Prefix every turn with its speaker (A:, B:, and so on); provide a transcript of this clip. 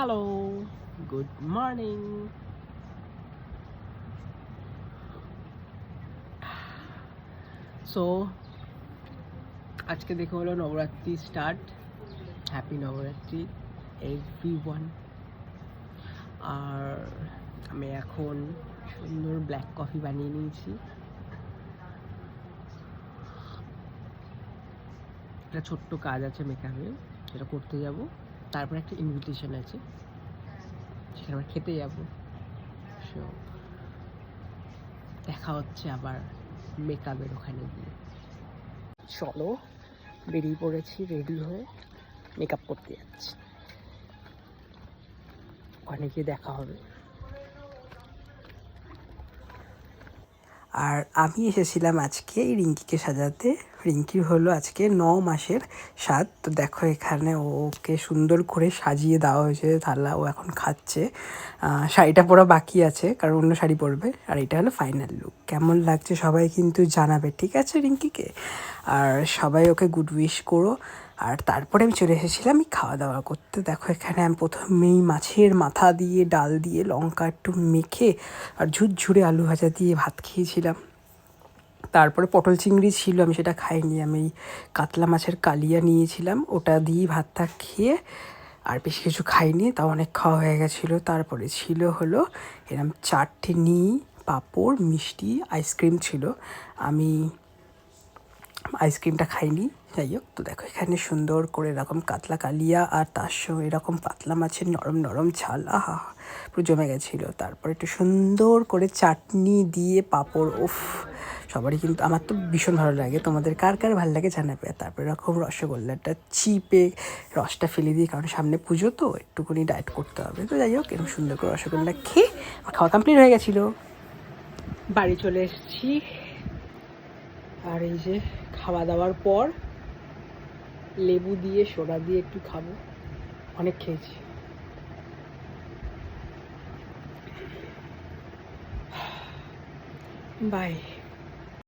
A: Hello good morning so আজকে দেখে হলো Navratri start happy Navratri every one আর আমি এখন সুন্দর ব্ল্যাক কফি বানিয়ে নিয়েছি। একটা ছোট্ট কাজ আছে মেকআপে সেটা করতে যাব। তারপর একটা ইনভিটেশন আছে, সেখানে আমরা খেতে যাব। সো দেখা হচ্ছে আবার মেকআপের ওখানে গিয়ে। চলো, বেরিয়ে পড়েছি রেডি হয়ে মেকআপ করতে যাচ্ছি। ওখানে গিয়ে দেখা হবে।
B: আর আমি এসেছিলাম আজকে এই রিঙ্কিকে সাজাতে। রিঙ্কির হলো আজকে ন মাসের স্বাদ তো দেখো এখানে ওকে সুন্দর করে সাজিয়ে দেওয়া হয়েছে, থালা ও এখন খাচ্ছে। শাড়িটা পরা বাকি আছে, কারণ অন্য শাড়ি পরবে। আর এটা হলো ফাইনাল লুক কেমন লাগছে সবাই কিন্তু জানাবে, ঠিক আছে রিঙ্কিকে? আর সবাই ওকে গুড উইশ করো। আর তারপরে আমি চলে এসেছিলাম এই খাওয়া দাওয়া করতে। দেখো এখানে আমি প্রথমেই মাছের মাথা দিয়ে, ডাল দিয়ে, লঙ্কা একটু মেখে আর ঝুরঝুরে আলু ভাজা দিয়ে ভাত খেয়েছিলাম। তারপরে পটল চিংড়ি ছিল, আমি সেটা খাইনি। আমি কাতলা মাছের কালিয়া নিয়েছিলাম, ওটা দিয়ে ভাতটা খেয়ে আর বেশি কিছু খাইনি, তাও অনেক খাওয়া হয়ে গেছিল। তারপরে ছিল হলো এরম চাটনি, পাঁপড়, মিষ্টি, আইসক্রিম ছিল। আমি আইসক্রিমটা খাইনি, যাই হোক, তো দেখো এখানে সুন্দর করে এরকম কাতলা কালিয়া আর তার সঙ্গে এরকম পাতলা মাছের নরম নরম ঝাল, আহা, পুরো জমে গেছিল। তারপর একটু সুন্দর করে চাটনি দিয়ে পাঁপড়, উফ সবারই কিন্তু আমার তো ভীষণ ভালো লাগে। তোমাদের কার কার ভালো লাগে জানাবে তারপরে এরকম রসগোল্লাটা চিপে রসটা ফেলে দিই, কারণ সামনে পুজো তো, একটুখানি ডায়েট করতে হবে। তো যাই হোক, এরকম সুন্দর করে রসগোল্লা খেয়ে খাওয়া কমপ্লিট হয়ে গেছিল।
A: বাড়ি চলে এসেছি। আর এই যে খাওয়া দাওয়ার পর লেবু দিয়ে, সোডা দিয়ে একটু খাব। অনেক খেয়েছি। বাই।